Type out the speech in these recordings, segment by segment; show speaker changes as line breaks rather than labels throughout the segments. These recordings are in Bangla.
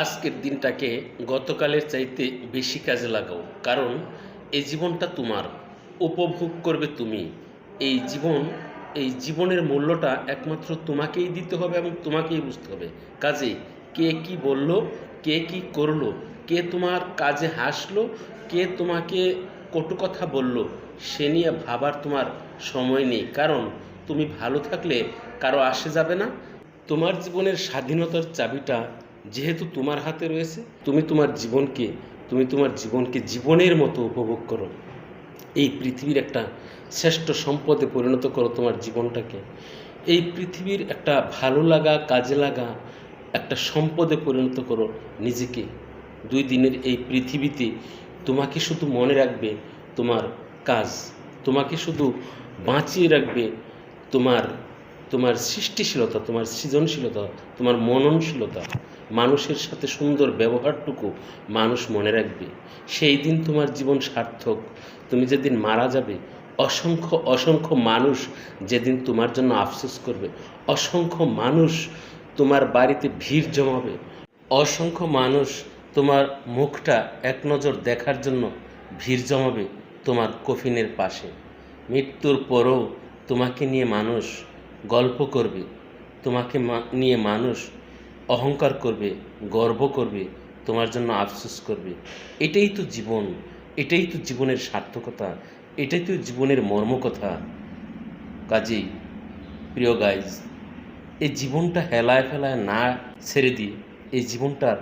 আজকের দিনটাকে গতকালের চাইতে বেশি কাজে লাগাও। কারণ এই জীবনটা তোমার, উপভোগ করবে তুমি। এই জীবন, এই জীবনের মূল্যটা একমাত্র তোমাকেই দিতে হবে এবং তোমাকেই বুঝতে হবে। কাজে কে কি বলল, কে কি করল, কে তোমার কাজে হাসলো, কে তোমাকে কটু কথা বলল, সে নিয়ে ভাবার তোমার সময় নেই। কারণ তুমি ভালো থাকলে কারও আসে যাবে না। তোমার জীবনের স্বাধীনতার চাবিটা যেহেতু তোমার হাতে রয়েছে, তুমি তোমার জীবনকে, তুমি তোমার জীবনকে জীবনের মতো উপভোগ করো। এই পৃথিবীর একটা শ্রেষ্ঠ সম্পদে পরিণত করো তোমার জীবনটাকে। এই পৃথিবীর একটা ভালো লাগা, কাজে লাগা একটা সম্পদে পরিণত করো নিজেকে। দুই দিনের এই পৃথিবীতে তোমাকে শুধু মনে রাখবে তোমার কাজ, তোমাকে শুধু বাঁচিয়ে রাখবে তোমার তোমার সৃষ্টিশীলতা, তোমার সৃজনশীলতা, তোমার মননশীলতা। মানুষের সাথে সুন্দর ব্যবহারটুকু মানুষ মনে রাখবে। সেই দিন তোমার জীবন সার্থক। তুমি যেদিন মারা যাবে, অসংখ্য অসংখ্য মানুষ যেদিন তোমার জন্য আফসোস করবে, অসংখ্য মানুষ তোমার বাড়িতে ভিড় জমাবে, অসংখ্য মানুষ তোমার মুখটা এক নজর দেখার জন্য ভিড় জমাবে তোমার কফিনের পাশে। মৃত্যুর পরও তোমাকে নিয়ে মানুষ গল্প করবে, তোমাকে নিয়ে মানুষ অহংকার করবে, গর্ব করবে, তোমার জন্য আফসোস করবে। এটাই তো জীবন, এটাই তো জীবনের সার্থকতা, এটাই তো জীবনের মর্মকথা। কাজেই, প্রিয় গাইজ এই জীবনটা হেলায় ফেলায় না ছেড়ে দিয়ে এই জীবনটার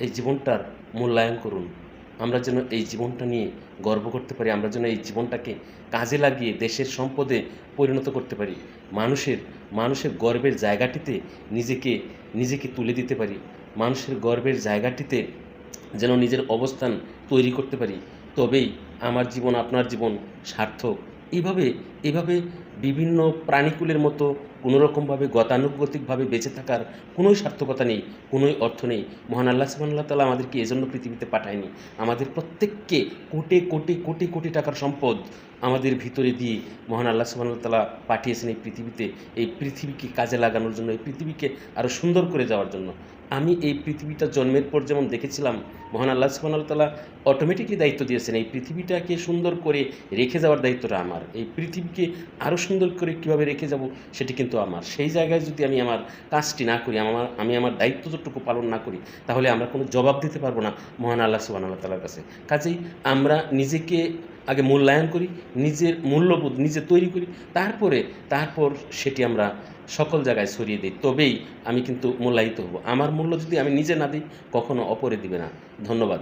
এই জীবনটার মূল্যায়ন করুন। আমরা যেন এই জীবনটা নিয়ে গর্ব করতে পারি, আমরা যেন এই জীবনটাকে কাজে লাগিয়ে দেশের সম্পদে পরিণত করতে পারি, মানুষের মানুষের গর্বের জায়গাটিতে নিজেকে নিজেকে তুলে দিতে পারি, মানুষের গর্বের জায়গাটিতে যেন নিজের অবস্থান তৈরি করতে পারি। তবেই আমার জীবন, আপনার জীবন সার্থক। এইভাবে এইভাবে বিভিন্ন প্রাণীকুলের মতো কোনোরকমভাবে, গতানুগতিকভাবে বেঁচে থাকার কোনোই সার্থকতা নেই, কোনোই অর্থ নেই। মহান আল্লাহ সুবাহ তালা আমাদেরকে এজন্য পৃথিবীতে পাঠায়নি। আমাদের প্রত্যেককে কোটি কোটি কোটি কোটি টাকার সম্পদ আমাদের ভিতরে দিয়ে মহান আল্লাহ সুবাহ তালা পাঠিয়েছেন এই পৃথিবীতে, এই পৃথিবীকে কাজে লাগানোর জন্য, এই পৃথিবীকে আরও সুন্দর করে যাওয়ার জন্য। আমি এই পৃথিবীটা জন্মের পর যেমন দেখেছিলাম, মহান আল্লাহ সুবাহ তালা অটোমেটিকলি দায়িত্ব দিয়েছেন, এই পৃথিবীটাকে সুন্দর করে রেখে যাওয়ার দায়িত্বটা আমার। এই পৃথিবীকে আরও সুন্দর করে কীভাবে রেখে যাব সেটি কিন্তু আমার। সেই জায়গায় যদি আমি আমার কাজটি না করি, আমার, আমি আমার দায়িত্ব যতটুকু পালন না করি, তাহলে আমরা কোনো জবাব দিতে পারব না মহান আল্লাহ সুবাহ তালার কাছে। কাজেই আমরা নিজেকে আগে মূল্যায়ন করি, নিজের মূল্যবোধ নিজে তৈরি করি, তারপরে, তারপর সেটি আমরা সকল জায়গায় ছড়িয়ে দিই। তবেই আমি কিন্তু মূল্যায়িত হব। আমার মূল্য যদি আমি নিজে না দিই, কখনো অপরে দিবে না। ধন্যবাদ।